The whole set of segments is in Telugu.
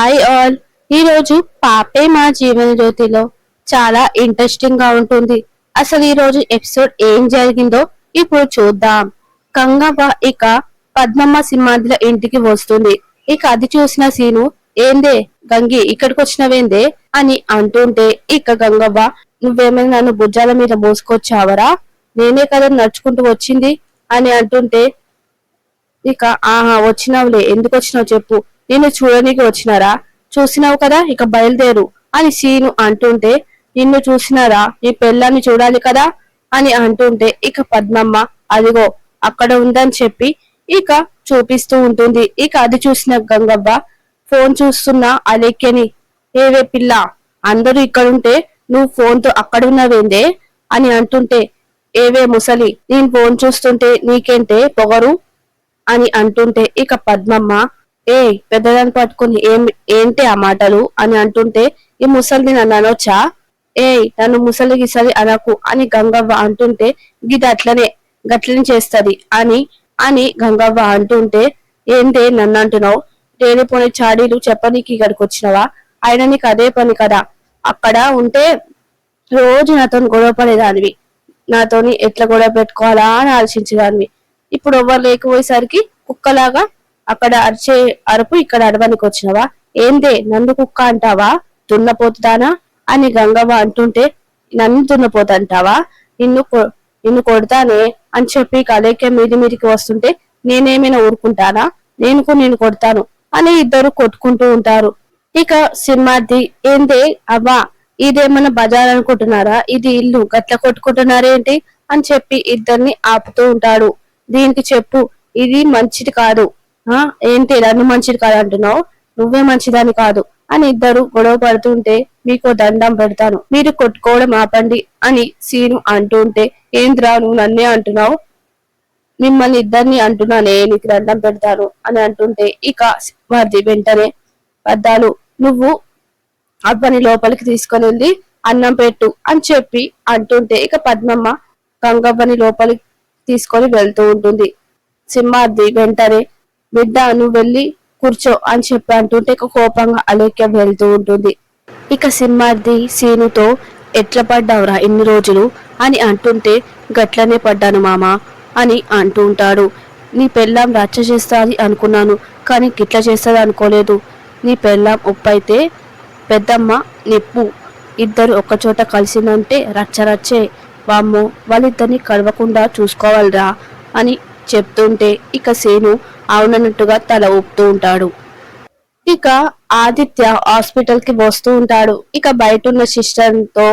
Hi all. ఈరోజు పాపే మా జీవన జ్యోతిలో చాలా ఇంట్రెస్టింగ్గా ఉంటుంది. అసలు ఈ రోజు ఎపిసోడ్ ఏం జరిగిందో ఇప్పుడు చూద్దాం. గంగవ్వ ఇక పద్మమ్మ సింహాద్రిల ఇంటికి వస్తుంది. ఇక అది చూసిన సీను ఏందే గంగి ఇక్కడికి వచ్చినవేందే అని అంటుంటే ఇక గంగవ్వ నువ్వేమైనా నన్ను భుజాల మీద మోసుకొచ్చావరా? నేనే కదా నడుచుకుంటూ వచ్చింది. అని అంటుంటే ఇక ఆహా వచ్చినావులే. ఎందుకు వచ్చినావు చెప్పు. నిన్ను చూడనీకి వచ్చినారా? చూసినావు కదా ఇక బయలుదేరు అని సీను అంటుంటే నిన్ను చూసినారా? నీ పెళ్ళాన్ని చూడాలి కదా అని అంటుంటే ఇక పద్మమ్మ అదిగో అక్కడ ఉందని చెప్పి ఇక చూపిస్తూ ఉంటుంది. ఇక అది చూసిన గంగవ్వ ఫోన్ చూస్తున్న అలెక్కెని ఏవే పిల్ల అందరూ ఇక్కడుంటే నువ్వు ఫోన్తో అక్కడ ఉన్నావేందే అని అంటుంటే ఏవే ముసలి నేను ఫోన్ చూస్తుంటే నీకేంటే పొగరు? అని అంటుంటే ఇక పద్మమ్మ ఏ పెద్దదాన్ని పట్టుకుని ఏం ఏంటి ఆ మాటలు అని అంటుంటే ఈ ముసలిని నన్ను అనొచ్చా? ఏయ్ నన్ను ముసలి గిసలి అనకు అని గంగవ్వ అంటుంటే గిది అట్లనే గట్లనే చేస్తది అని అని గంగవ్వ అంటుంటే ఏంటే నన్ను అంటున్నావు? లేనిపోని చాడీలు చెప్పనీకి ఇక్కడికి వచ్చినవా? ఆయన నీకు అదే పని కదా. అక్కడ ఉంటే రోజు నాతో గొడవ పడేదానివి. నాతోని ఎట్లా గొడవ పెట్టుకోవాలా అని ఆలోచించేదానివి. ఇప్పుడు ఎవ్వరు లేకపోయేసరికి కుక్కలాగా అక్కడ అరిచే అరుపు ఇక్కడ అడవానికి వచ్చినవా? ఏందే? నన్ను కుక్క అంటావా? దున్నపోతుదానా? అని గంగవ్వ అంటుంటే నన్ను దున్నపోతు అంటావా నిన్ను నిన్ను కొడతానే? అని చెప్పి కలేకే మీది మీదికి వస్తుంటే నేనేమైనా ఊరుకుంటానా? నేను నేను కొడతాను అని ఇద్దరు కొట్టుకుంటూ ఉంటారు. ఇక సినిమాది ఏందే? అవ్వా ఇదేమన్నా బజార్ అనుకుంటున్నారా? ఇది ఇల్లు గట్ల కొట్టుకుంటున్నారేంటి అని చెప్పి ఇద్దరిని ఆపుతూ ఉంటాడు. దీనికి చెప్పు ఇది మంచిది కాదు. ఏంటి నన్ను మంచిది కాదు అంటున్నావు నువ్వే మంచిదని కాదు. అని ఇద్దరు గొడవ పడుతుంటే మీకు దండం పెడతాను. మీరు కొట్టుకోవడం ఆపండి అని సీను అంటుంటే ఏంద్రా నువ్వు నన్నే అంటున్నావు? మిమ్మల్ని ఇద్దరిని అంటున్నానే నీకు దండం పెడతాను అని అంటుంటే ఇక వారిది వెంటనే పద్దాలు నువ్వు అబ్బని లోపలికి తీసుకొని వెళ్ళి అన్నం పెట్టు అని చెప్పి అంటుంటే ఇక పద్మమ్మ గంగవ్వని లోపలికి తీసుకొని వెళ్తూ ఉంటుంది. సింహాద్రి వెంటనే బిడ్డ నువ్వు వెళ్ళి కూర్చో అని చెప్పి అంటుంటే కోపంగా అలేఖ్య వెళ్తూ ఉంటుంది. ఇక సింహాద్రి సీనుతో ఎట్లా పడ్డావురా ఇన్ని రోజులు? అని అంటుంటే గట్లనే పడ్డాను మామ అని అంటూ ఉంటాడు. నీ పెళ్ళాం రచ్చ చేస్తుంది అనుకున్నాను కానీ గిట్ల చేస్తుంది అనుకోలేదు. నీ పెళ్ళాం ఉప్పైతే పెద్దమ్మ నిప్పు ఇద్దరు ఒక్కచోట కలిసిందంటే రచ్చ రచ్చే. వామ్మో వాళ్ళిద్దరిని కలవకుండా చూసుకోవాలిరా అని చెప్తుంటే ఇక సేను అవునన్నట్టుగా తల ఊపుతూ ఉంటాడు. ఇక ఆదిత్య హాస్పిటల్కి వస్తూ ఉంటాడు. ఇక బయట ఉన్న సిస్టర్తో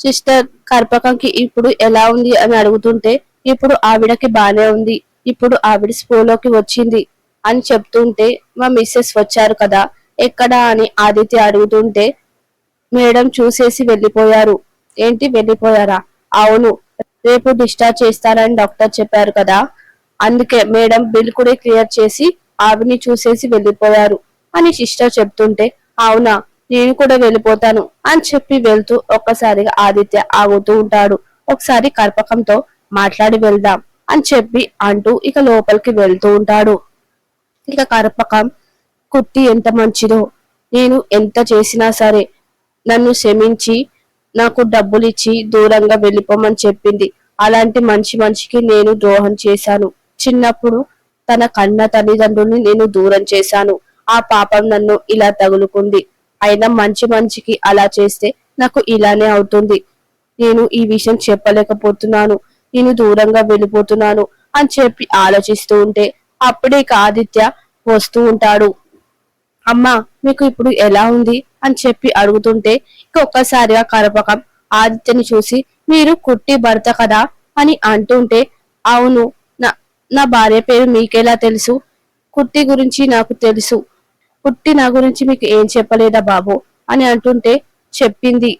సిస్టర్ కర్పకంకి ఇప్పుడు ఎలా ఉంది అని అడుగుతుంటే ఇప్పుడు ఆవిడకి బానే ఉంది. ఇప్పుడు ఆవిడ స్కూల్లోకి వచ్చింది అని చెప్తుంటే మా మిస్సెస్ వచ్చారు కదా ఎక్కడా అని ఆదిత్య అడుగుతుంటే మేడం చూసేసి వెళ్ళిపోయారు. ఏంటి వెళ్ళిపోయారా? అవును రేపు డిశ్చార్జ్ చేస్తారని డాక్టర్ చెప్పారు కదా అందుకే మేడం బిల్ కూడా క్లియర్ చేసి ఆవిని చూసేసి వెళ్ళిపోయారు అని సిస్టర్ చెప్తుంటే అవునా నేను కూడా వెళ్ళిపోతాను అని చెప్పి వెళ్తూ ఒక్కసారిగా ఆదిత్య ఆగుతూ ఉంటాడు. ఒకసారి కర్పకంతో మాట్లాడి వెళ్దాం అని చెప్పి అంటూ ఇక లోపలికి వెళ్తూ ఉంటాడు. ఇక కర్పకం కుట్టి ఎంత మంచిదో నేను ఎంత చేసినా సరే నన్ను క్షమించి నాకు డబ్బులు ఇచ్చి దూరంగా వెళ్ళిపోమని చెప్పింది. అలాంటి మంచి మనిషికి నేను ద్రోహం చేశాను. చిన్నప్పుడు తన కన్న తల్లిదండ్రుల్ని నేను దూరం చేశాను. ఆ పాపం నన్ను ఇలా తగులుకుంది. అయినా మంచి మంచికి అలా చేస్తే నాకు ఇలానే అవుతుంది. నేను ఈ విషయం చెప్పలేకపోతున్నాను. నేను దూరంగా వెళ్ళిపోతున్నాను అని చెప్పి ఆలోచిస్తూ ఉంటే అప్పుడే ఆదిత్య వస్తూ ఉంటాడు. అమ్మా మీకు ఇప్పుడు ఎలా ఉంది? అని చెప్పి అడుగుతుంటే ఇక ఒక్కసారిగా కరపకం ఆదిత్యని చూసి మీరు కుట్టి భర్త కదా? అని అంటుంటే అవును నా భార్య పేరు మీకెలా తెలుసు? కుట్టి గురించి నాకు తెలుసు. కుట్టి నా గురించి మీకు ఏం చెప్పలేదా బాబు? అని అంటుంటే చెప్పింది.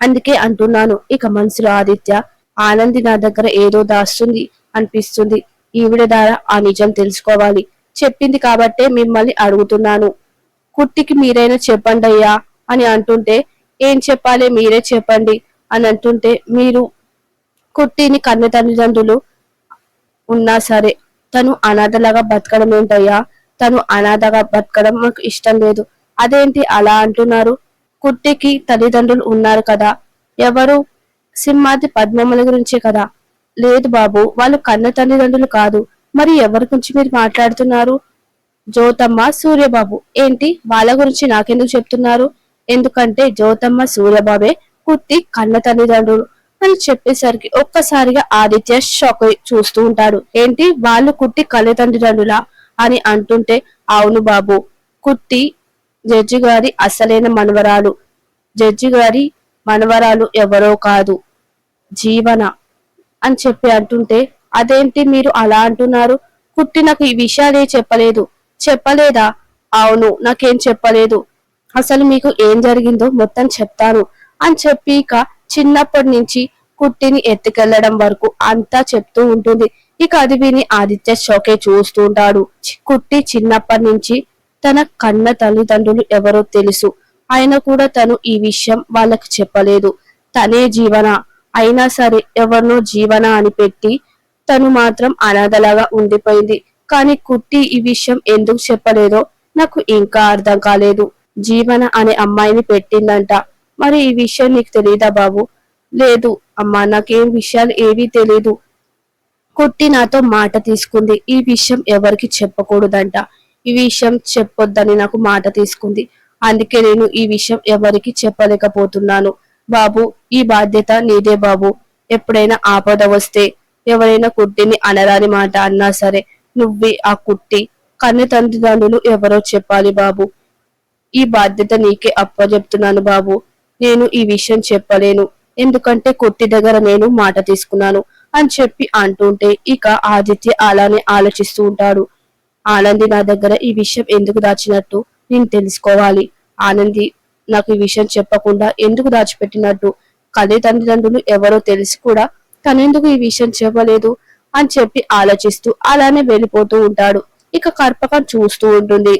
అందుకే అంటున్నాను. ఇక మనసులో ఆదిత్య ఆనంది నా దగ్గర ఏదో దాస్తుంది అనిపిస్తుంది. ఈవిడ ద్వారా ఆ నిజం తెలుసుకోవాలి. చెప్పింది కాబట్టే మిమ్మల్ని అడుగుతున్నాను. కుట్టికి మీరైనా చెప్పండి అయ్యా అని అంటుంటే ఏం చెప్పాలి మీరే చెప్పండి అని అంటుంటే మీరు కుట్టిని కన్న తల్లిదండ్రులు ఉన్నా సరే తను అనాథలాగా బతకడం ఏంటయ్యా? తను అనాథగా బతకడం మాకు ఇష్టం లేదు. అదేంటి అలా అంటున్నారు? కుట్టికి తల్లిదండ్రులు ఉన్నారు కదా. ఎవరు? సింహాది పద్మముల గురించే కదా. లేదు బాబు వాళ్ళు కన్న తల్లిదండ్రులు కాదు. మరి ఎవరి గురించి మీరు మాట్లాడుతున్నారు? జ్యోతమ్మ సూర్యబాబు. ఏంటి? వాళ్ళ గురించి నాకెందుకు చెప్తున్నారు? ఎందుకంటే జ్యోతమ్మ సూర్యబాబే కుట్టి కన్న తల్లిదండ్రులు. అని చెప్పేసరికి ఒక్కసారిగా ఆదిత్య షాక్ అయి చూస్తూ ఉంటాడు. ఏంటి? వాళ్ళు కుట్టి కన్న తల్లిదండ్రులా అని అంటుంటే అవును బాబు కుట్టి జడ్జి గారి అసలైన మనవరాలు. జడ్జి గారి మనవరాలు ఎవరో కాదు. జీవన అని చెప్పి అంటుంటే అదేంటి మీరు అలా అంటున్నారు? కుట్టి నాకు ఈ విషయాలే చెప్పలేదు. చెప్పలేదా? అవును నాకేం చెప్పలేదు. అసలు మీకు ఏం జరిగిందో మొత్తం చెప్తాను. అని చెప్పి ఇక చిన్నప్పటి నుంచి కుట్టిని ఎత్తుకెళ్ళడం వరకు అంతా చెప్తూ ఉంటుంది. ఇక అది విని ఆదిత్య షోకే చూస్తూ ఉంటాడు. కుట్టి చిన్నప్పటి నుంచి తన కన్న తల్లిదండ్రులు ఎవరో తెలుసు. ఆయన కూడా తను ఈ విషయం వాళ్ళకు చెప్పలేదు. తనే జీవన. అయినా సరే ఎవరినో జీవన అని పెట్టి తను మాత్రం అనాథలాగా ఉండిపోయింది. కానీ కుట్టి ఈ విషయం ఎందుకు చెప్పలేదో నాకు ఇంకా అర్థం కాలేదు. జీవన అనే అమ్మాయిని పెట్టిందంట. మరి ఈ విషయం నీకు తెలియదా బాబు? లేదు అమ్మా నాకేం విషయాలు ఏవీ తెలీదు. కుట్టి నాతో మాట తీసుకుంది. ఈ విషయం ఎవరికి చెప్పకూడదంట. ఈ విషయం చెప్పొద్దని నాకు మాట తీసుకుంది. అందుకే నేను ఈ విషయం ఎవరికి చెప్పలేకపోతున్నాను. బాబు ఈ బాధ్యత నీదే బాబు. ఎప్పుడైనా ఆపద వస్తే ఎవరైనా కుట్టిని అనరాని మాట అన్నా సరే నువ్వే ఆ కుట్టి కన్ను తల్లిదండ్రులు ఎవరో చెప్పాలి బాబు. ఈ బాధ్యత నీకే అప్పచెప్తున్నాను బాబు. నేను ఈ విషయం చెప్పలేను. ఎందుకంటే కొట్టి దగ్గర నేను మాట తీసుకున్నాను అని చెప్పి అంటుంటే ఇక ఆదిత్య అలానే ఆలోచిస్తూ ఉంటాడు. ఆనంది నా దగ్గర ఈ విషయం ఎందుకు దాచినట్టు నేను తెలుసుకోవాలి. ఆనంది నాకు ఈ విషయం చెప్పకుండా ఎందుకు దాచిపెట్టినట్టు? కలి తల్లిదండ్రులు ఎవరో తెలిసి కూడా తనెందుకు ఈ విషయం చెప్పలేదు అని చెప్పి ఆలోచిస్తూ అలానే వెళ్ళిపోతూ ఉంటాడు. ఇక కర్పకం చూస్తూ ఉంటుంది.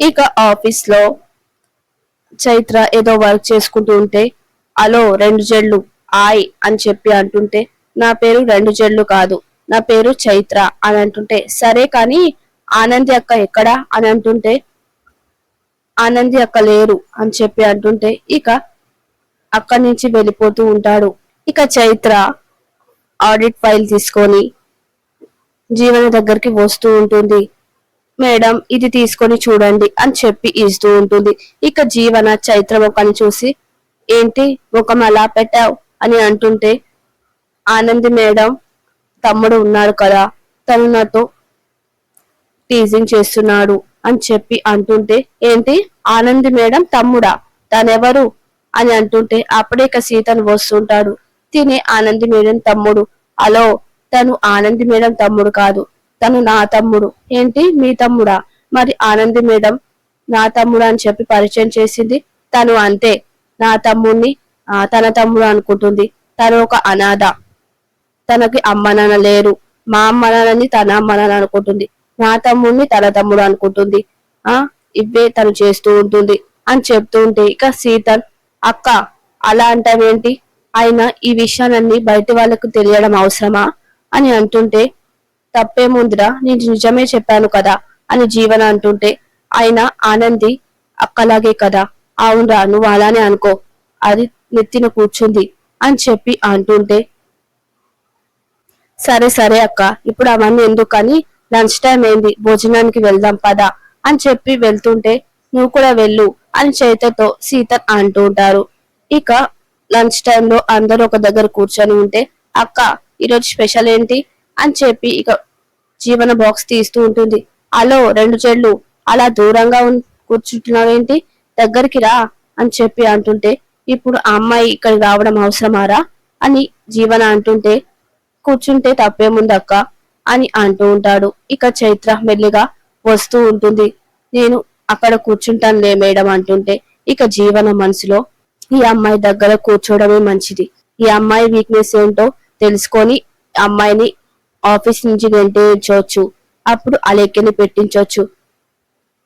ఇక ఆఫీస్లో చైత్ర ఏదో వర్క్ చేసుకుంటూ ఉంటే అలో రెండు జడ్లు ఆయ్ అని చెప్పి అంటుంటే నా పేరు రెండు జడ్లు కాదు నా పేరు చైత్ర అని అంటుంటే సరే కానీ ఆనంది అక్క ఎక్కడా? అని అంటుంటే ఆనంది అక్క లేరు అని చెప్పి అంటుంటే ఇక అక్కడి నుంచి వెళ్ళిపోతూ ఉంటాడు. ఇక చైత్ర ఆడిట్ ఫైల్ తీసుకొని జీవన దగ్గరికి వస్తూ ఉంటుంది. మేడం ఇది తీసుకొని చూడండి అని చెప్పి ఇస్తూ ఉంటుంది. ఇక జీవన చైత్ర ముఖాన్ని చూసి ఏంటి ముఖం అలా పెట్టావు? అని అంటుంటే ఆనంది మేడం తమ్ముడు ఉన్నాడు కదా తను నాతో టీజింగ్ చేస్తున్నాడు అని చెప్పి అంటుంటే ఏంటి ఆనంది మేడం తమ్ముడా తనెవరు? అని అంటుంటే అప్పుడే ఇక సీతను వస్తుంటాడు. తినే ఆనంది మేడం తమ్ముడు. అలో తను ఆనంది మేడం తమ్ముడు కాదు. తను నా తమ్ముడు. ఏంటి? మీ తమ్ముడా? మరి ఆనంది మేడం నా తమ్ముడు అని చెప్పి పరిచయం చేసింది తను అంతే. నా తమ్ముడిని తన తమ్ముడు అనుకుంటుంది. తను ఒక అనాథ. తనకి అమ్మ నాన్న లేరు. మా అమ్మ నాన్నని తన అమ్మ నాన్న అనుకుంటుంది. నా తమ్ముడిని తన తమ్ముడు అనుకుంటుంది. ఆ ఇవే తను చేస్తూ ఉంటుంది అని చెప్తూ ఉంటే ఇక సీతన్ అక్క అలా అంటావేంటి? అయినా ఈ విషయాలన్నీ బయట వాళ్ళకు తెలియడం అవసరమా? అని అంటుంటే తప్పేముందిరా? నేను నిజమే చెప్పాను కదా అని జీవన అంటుంటే ఆయన ఆనంది అక్కలాగే కదా. అవునరా నువ్వు అలానే అనుకో. అది నెత్తిన కూర్చుంది అని చెప్పి అంటుంటే సరే సరే అక్క ఇప్పుడు అవన్నీ ఎందుకని? లంచ్ టైం ఏంది? భోజనానికి వెళ్దాం పదా అని చెప్పి వెళ్తుంటే నువ్వు కూడా వెళ్ళు అని చేతతో సీత అంటూ ఉంటారు. ఇక లంచ్ టైంలో అందరూ ఒక దగ్గర కూర్చొని ఉంటే అక్క ఈరోజు స్పెషల్ ఏంటి? అని చెప్పి ఇక జీవన బాక్స్ తీస్తూ ఉంటుంది. అలో రెండు చెళ్ళు అలా దూరంగా కూర్చుంటున్నావేంటి? దగ్గరికి రా అని చెప్పి అంటుంటే ఇప్పుడు ఆ అమ్మాయి ఇక్కడ రావడం అవసరమారా? అని జీవన అంటుంటే కూర్చుంటే తప్పేముందక్క? అని అంటూ ఉంటాడు. ఇక చైత్ర మెల్లిగా వస్తూ ఉంటుంది. నేను అక్కడ కూర్చుంటానులే మేడం అంటుంటే ఇక జీవన మనసులో ఈ అమ్మాయి దగ్గర కూర్చోవడమే మంచిది. ఈ అమ్మాయి వీక్నెస్ ఏంటో తెలుసుకొని అమ్మాయిని ఆఫీస్ నుంచి గెంటేయచ్చు అప్పుడు అలేఖ్యని పెట్టించవచ్చు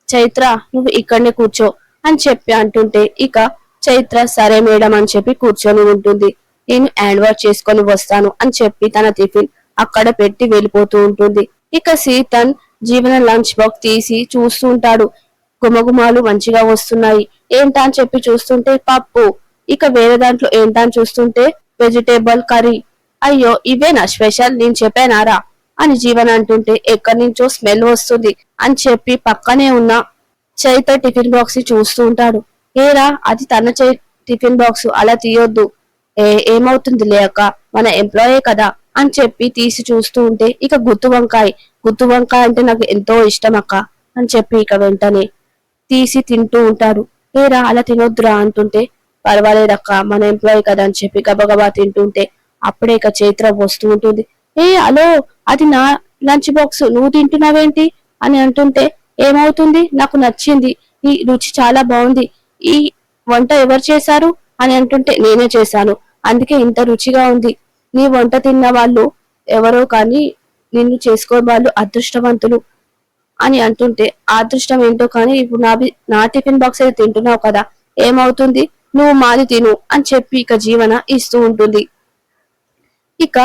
చైత్ర నువ్వు ఇక్కడనే కూర్చో అని చెప్పి అంటుంటే ఇక చైత్ర సరే మేడం అని చెప్పి కూర్చొని ఉంటుంది. నేను హ్యాండ్ వాష్ చేసుకొని వస్తాను అని చెప్పి తన టిఫిన్ అక్కడ పెట్టి వెళ్ళిపోతూ ఉంటుంది. ఇక సీతన్ జీవన లంచ్ బాక్స్ తీసి చూస్తూ ఉంటాడు గుమగుమాలు మంచిగా వస్తున్నాయి. ఏంటా అని చెప్పి చూస్తుంటే పప్పు. ఇక వేరే దాంట్లో ఏంటా అని చూస్తుంటే వెజిటేబుల్ కర్రీ అయ్యో ఇవేనా స్పెషల్ నేను చెప్పానారా? అని జీవన్ అంటుంటే ఎక్కడి నుంచో స్మెల్ వస్తుంది అని చెప్పి పక్కనే ఉన్న చేయితో టిఫిన్ బాక్స్ చూస్తూ ఉంటాడు. ఏరా అది తన చే టిఫిన్ బాక్స్ అలా తీయొద్దు. ఏ ఏమవుతుంది లేక మన ఎంప్లాయే కదా అని చెప్పి తీసి చూస్తూ ఉంటే ఇక గుత్తు వంకాయ గుత్తు వంకాయ అంటే నాకు ఎంతో ఇష్టం అక్క అని చెప్పి ఇక వెంటనే తీసి తింటూ ఉంటాడు. ఏరా అలా తినొద్దురా అంటుంటే పర్వాలేదక్క మన ఎంప్లాయీ కదా అని చెప్పి గబగబా తింటుంటే అప్పుడే ఇక చైత్ర వస్తూ ఉంటుంది. ఏ హలో అది నా లంచ్ బాక్స్ నువ్వు తింటున్నావేంటి? అని అంటుంటే ఏమవుతుంది? నాకు నచ్చింది. ఈ రుచి చాలా బాగుంది. ఈ వంట ఎవరు చేశారు? అని అంటుంటే నేనే చేశాను. అందుకే ఇంత రుచిగా ఉంది. నీ వంట తిన్న వాళ్ళు ఎవరో కానీ నిన్ను చేసుకోని వాళ్ళు అదృష్టవంతులు అని అంటుంటే ఆ అదృష్టం ఏంటో కానీ ఇప్పుడు నా నా టిఫిన్ బాక్స్ అయితే తింటున్నావు కదా. ఏమవుతుంది? నువ్వు మాది తిను అని చెప్పి ఇక జీవన ఇస్తూ ఉంటుంది. ఇక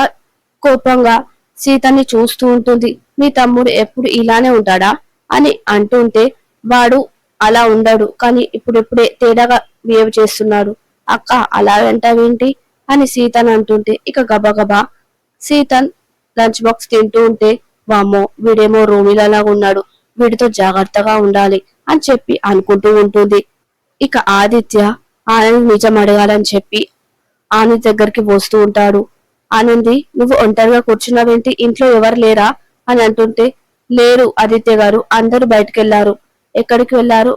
కోపంగా సీతని చూస్తూ ఉంటుంది. మీ తమ్ముడు ఎప్పుడు ఇలానే ఉంటాడా? అని అంటుంటే వాడు అలా ఉండడు. కానీ ఇప్పుడిప్పుడే తేడాగా బిహేవ్ చేస్తున్నాడు. అక్క అలా వెంటవేంటి అని సీతన్ అంటుంటే ఇక గబగబా సీతన్ లంచ్ బాక్స్ తింటూ ఉంటే వామ్మో వీడేమో రోమిలాగా ఉన్నాడు. వీడితో జాగ్రత్తగా ఉండాలి అని చెప్పి అనుకుంటూ ఉంటుంది. ఇక ఆదిత్య ఆనంద్ నిజం అడగాలని చెప్పి ఆనంద్ దగ్గరికి వస్తూ ఉంటాడు. ఆనంది నువ్వు ఒంటరిగా కూర్చున్నావేంటి? ఇంట్లో ఎవరు లేరా? అని అంటుంటే లేరు ఆదిత్య గారు. అందరూ బయటకు వెళ్ళారు ఎక్కడికి వెళ్ళారు?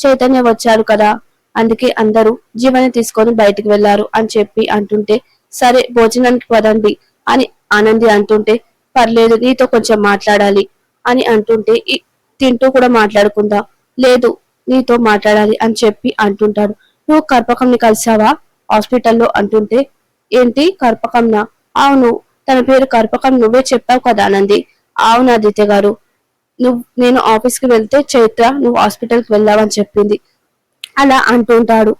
చైతన్య వచ్చారు కదా. అందుకే అందరూ జీవని తీసుకొని బయటికి వెళ్ళారు అని చెప్పి అంటుంటే సరే భోజనానికి పదండి అని ఆనంది అంటుంటే పర్లేదు నీతో కొంచెం మాట్లాడాలి అని అంటుంటే తింటూ కూడా మాట్లాడుకుందా లేదు నీతో మాట్లాడాలి అని చెప్పి అంటుంటాడు. నువ్వు కర్పకంని కలిసావా? హాస్పిటల్లో అంటుంటే ఏంటి కర్పకంన? అవును తన పేరు కర్పకం నువ్వే చెప్పావు కదా ఆనంది అవును ఆదిత్య గారు. నువ్వు నేను ఆఫీస్కి వెళ్తే చైత్ర నువ్వు హాస్పిటల్కి వెళ్ళావని చెప్పింది. అలా అంటుంటాడు